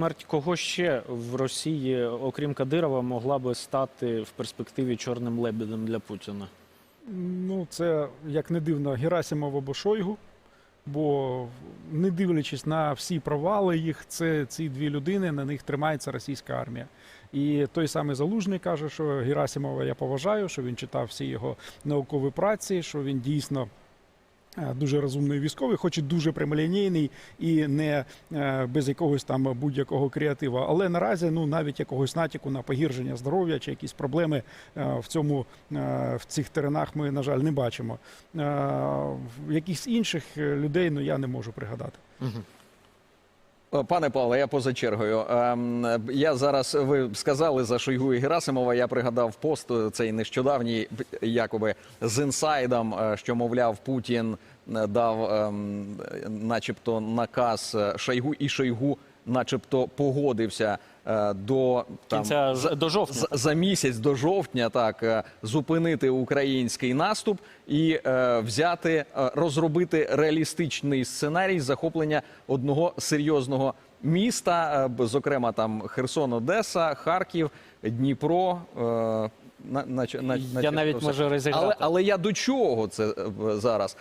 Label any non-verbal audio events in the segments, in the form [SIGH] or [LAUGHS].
смерть кого ще в Росії, окрім Кадирова, могла би стати в перспективі чорним лебедем для Путіна? Ну, це як не дивно, Герасимов або Шойгу. Бо не дивлячись на всі провали їх, це ці дві людини, на них тримається російська армія. І той самий Залужний каже, що Герасимова я поважаю, що він читав всі його наукові праці, що він дійсно. Е, Дуже розумний військовий, хоч і дуже прямолінійний і не е, без якогось там будь-якого креатива. Але наразі ну навіть якогось натяку на погіршення здоров'я чи якісь проблеми е, в цьому в цих теренах ми на жаль не бачимо. Якихось інших людей ну я не можу пригадати. Е, Пане Павле, я поза чергою. Ем, Я зараз ви сказали за Шойгу і Герасимова. Я пригадав пост е, цей нещодавній, якоби з інсайдом, е, що мовляв Путін дав, ем, начебто, наказ Шойгу, і Шойгу, начебто, погодився е, до там, Кінця ж- до жовтня. за, за місяць до жовтня так е, зупинити український наступ і е, взяти, е, розробити реалістичний сценарій захоплення одного серйозного міста, зокрема там Херсон, Одеса, Харків, Дніпро. Е, на, наче- на- Я навіть можу розіграти. Але, але я до чого це зараз?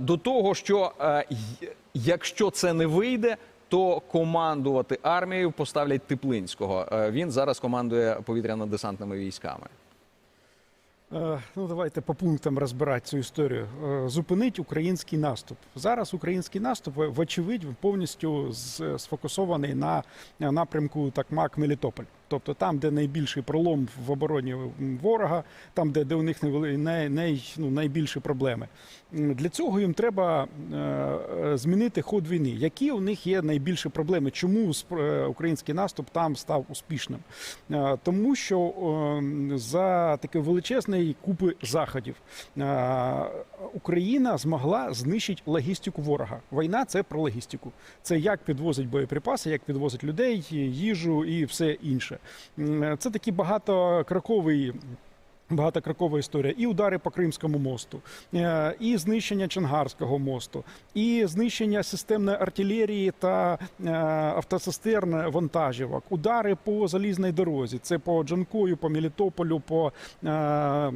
До того, що е, якщо це не вийде, то командувати армією поставлять Теплинського. Е, Він зараз командує повітряно-десантними військами. Е, Ну, давайте по пунктам розбирати цю історію. Е, Зупинить український наступ. Зараз український наступ, вочевидь, повністю сфокусований на напрямку Такмак Мелітополь. Тобто там, де найбільший пролом в обороні ворога, там, де, де у них най, най, ну, найбільші проблеми. Для цього їм треба е, е, змінити ход війни. Які у них є найбільші проблеми? Чому е, український наступ там став успішним? Е, Тому що е, за таке величезної купи заходів е, Україна змогла знищити логістику ворога. Війна це про логістику. Це як підвозить боєприпаси, як підвозить людей, їжу і все інше. Це такий багатокроковий. Багатокрокова історія, і удари по Кримському мосту, е, і знищення Чангарського мосту, і знищення системної артилерії та е, автоцистерн вантажівок, удари по залізній дорозі. Це по Джанкою, по Мелітополю, по е,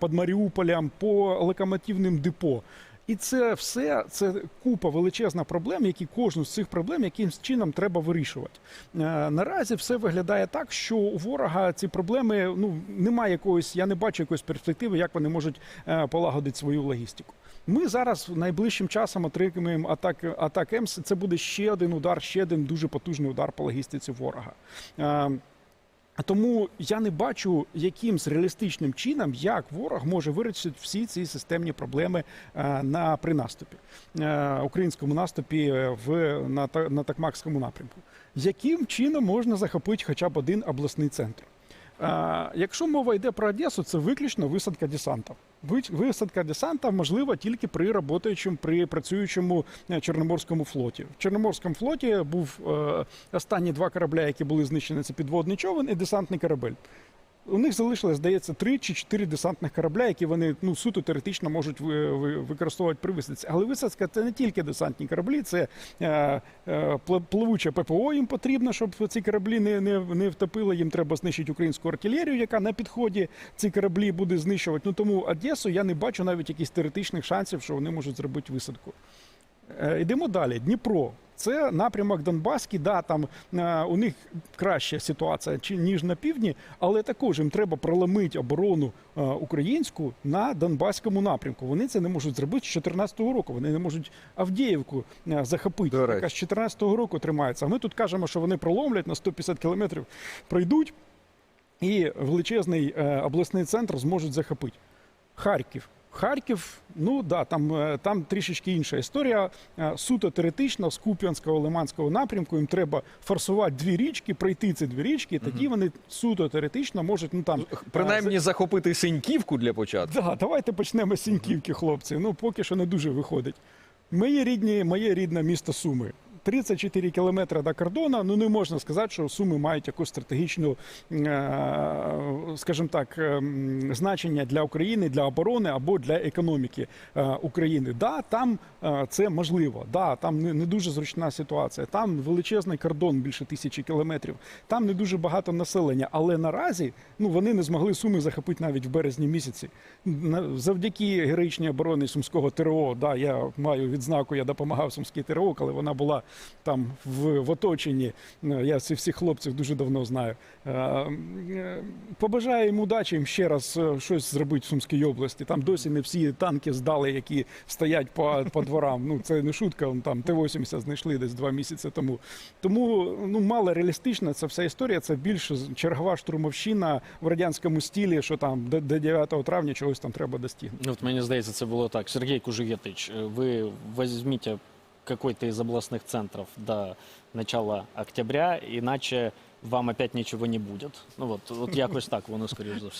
під Маріуполем, по локомотивним депо. І це все це купа величезна проблем, які кожну з цих проблем якимсь чином треба вирішувати. Е, наразі все виглядає так, що у ворога ці проблеми ну немає якоїсь, я не бачу якоїсь перспективи, як вони можуть е, полагодити свою логістику. Ми зараз найближчим часом отримаємо атак атак ЕМС. Це буде ще один удар, ще один дуже потужний удар по логістиці ворога. Тому я не бачу якимсь реалістичним чином, як ворог може вирішити всі ці системні проблеми е, на при наступі, е, українському наступі е, в на, на Такмакському напрямку. Яким чином можна захопити хоча б один обласний центр? Якщо мова йде про Одесу, це виключно висадка десанта. Висадка десанта можлива тільки при роботаючому, при працюючому е, Чорноморському флоті. В Чорноморському флоті був е, останні два корабля, які були знищені. Це підводний човен і десантний корабель. У них залишилось, здається, три чи чотири десантних корабля, які вони ну суто теоретично можуть ви- ви- використовувати при висадці. Але висадка це не тільки десантні кораблі, це е, е, пливуче ППО їм потрібно, щоб ці кораблі не, не, не втопили. Їм треба знищити українську артилерію, яка на підході ці кораблі буде знищувати. Ну тому Одесу я не бачу навіть якихось теоретичних шансів, що вони можуть зробити висадку. Е, Йдемо далі. Дніпро. Це напрямок Донбаський, да, там е, у них краща ситуація ніж на півдні, але також їм треба проломити оборону е, українську на Донбаському напрямку. Вони це не можуть зробити з 2014 року. Вони не можуть Авдіївку е, захопити, До яка з 2014 року тримається. А ми тут кажемо, що вони проломлять на 150 кілометрів, пройдуть і величезний обласний центр зможуть захопити. Харків. Харків, ну да, там, е, там трішечки інша історія. Е, Суто теоретично з Куп'янського Лиманського напрямку їм треба форсувати дві річки, пройти ці дві річки, і тоді вони суто теоретично можуть ну там Принаймні захопити Синьківку для початку. Да, давайте почнемо з Сіньківки, хлопці. Ну, поки що не дуже виходить. Моє рідні, моє рідне місто Суми. 34 кілометри до кордону. Ну не можна сказати, що Суми мають якусь стратегічну, е, скажімо так, ем, значення для України, для оборони або для економіки е, України. Да, там е, це можливо. Да, там не, дуже зручна ситуація. Там величезний кордон більше тисячі кілометрів. Там не дуже багато населення. Але наразі ну вони не змогли суми захопити навіть в березні місяці. Завдяки героїчній обороні сумського ТРО. Да, я маю відзнаку, я допомагав сумській ТРО, коли вона була там в, в оточенні. Е, Я цих всіх хлопців дуже давно знаю. Е, е, Побажаю їм удачі їм ще раз щось зробити в Сумській області. Там досі не всі танки здали, які стоять по, по дворам. Ну це не шутка. Там Т-80 знайшли десь два місяці тому. Тому ну мало реалістична ця вся історія. Це більше чергова штурмовщина в радянському стілі, що там до, до 9 травня чогось там треба достигнути. Ну, от мені здається, це було так. Сергій Кужугетич, е, ви візьміть какой-то из областных центров до начала октября, иначе вам опять ничего не будет. Ну вот, вот якось [LAUGHS] так воно, скоріш за все,